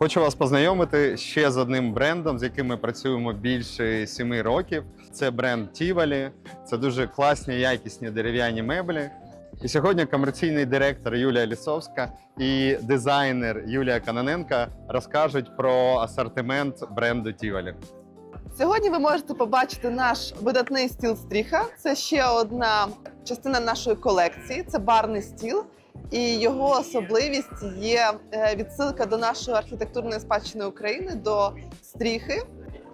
Хочу вас познайомити ще з одним брендом, з яким ми працюємо більше семи років. Це бренд Тівалі. Це дуже класні, якісні дерев'яні меблі. І сьогодні комерційний директор Юлія Лісовська і дизайнер Юлія Каноненка розкажуть про асортимент бренду Тівалі. Сьогодні ви можете побачити наш видатний стіл стріха. Це ще одна частина нашої колекції. Це барний стіл. І його особливість є е, відсилка до нашої архітектурної спадщини України, до стріхи.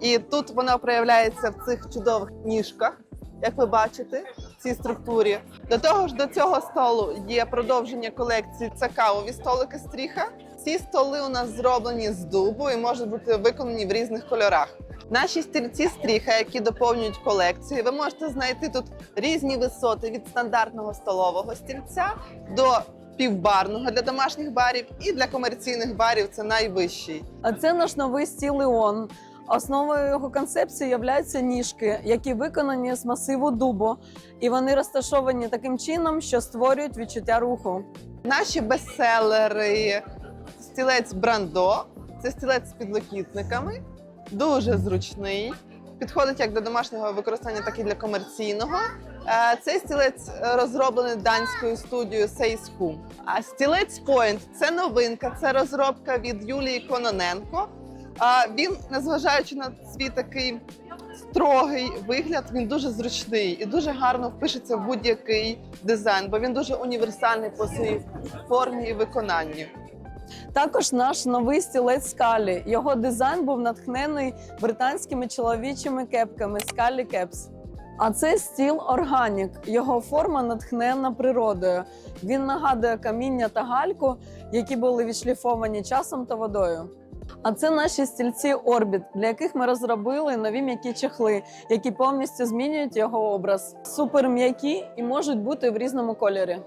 І тут вона проявляється в цих чудових ніжках, як ви бачите, в цій структурі. До того ж, до цього столу є продовження колекції. Це кавові столики стріха. Ці столи у нас зроблені з дубу і можуть бути виконані в різних кольорах. Наші стільці стріха, які доповнюють колекцію, ви можете знайти тут різні висоти від стандартного столового стільця до півбарного для домашніх барів і для комерційних барів це найвищий. А це наш новий стіл Леон. Основою його концепції являються ніжки, які виконані з масиву дубу, і вони розташовані таким чином, що створюють відчуття руху. Наші бестселери стілець Брандо. Це стілець з підлокітниками, дуже зручний. Підходить як для домашнього використання, так і для комерційного. Е, Цей стілець розроблений данською студією Сейсху. А стілець Point – це новинка, це розробка від Юлії Кононенко. А Він, незважаючи на свій такий строгий вигляд, він дуже зручний і дуже гарно впишеться в будь-який дизайн, бо він дуже універсальний по своїй формі і виконанні. Також наш новий стілець скалі. Його дизайн був натхнений британськими чоловічими кепками Скалі Кепс. А це стіл органік. Його форма натхнена природою. Він нагадує каміння та гальку, які були відшліфовані часом та водою. А це наші стільці Орбіт, для яких ми розробили нові м'які чехли, які повністю змінюють його образ. Супер м'які і можуть бути в різному кольорі.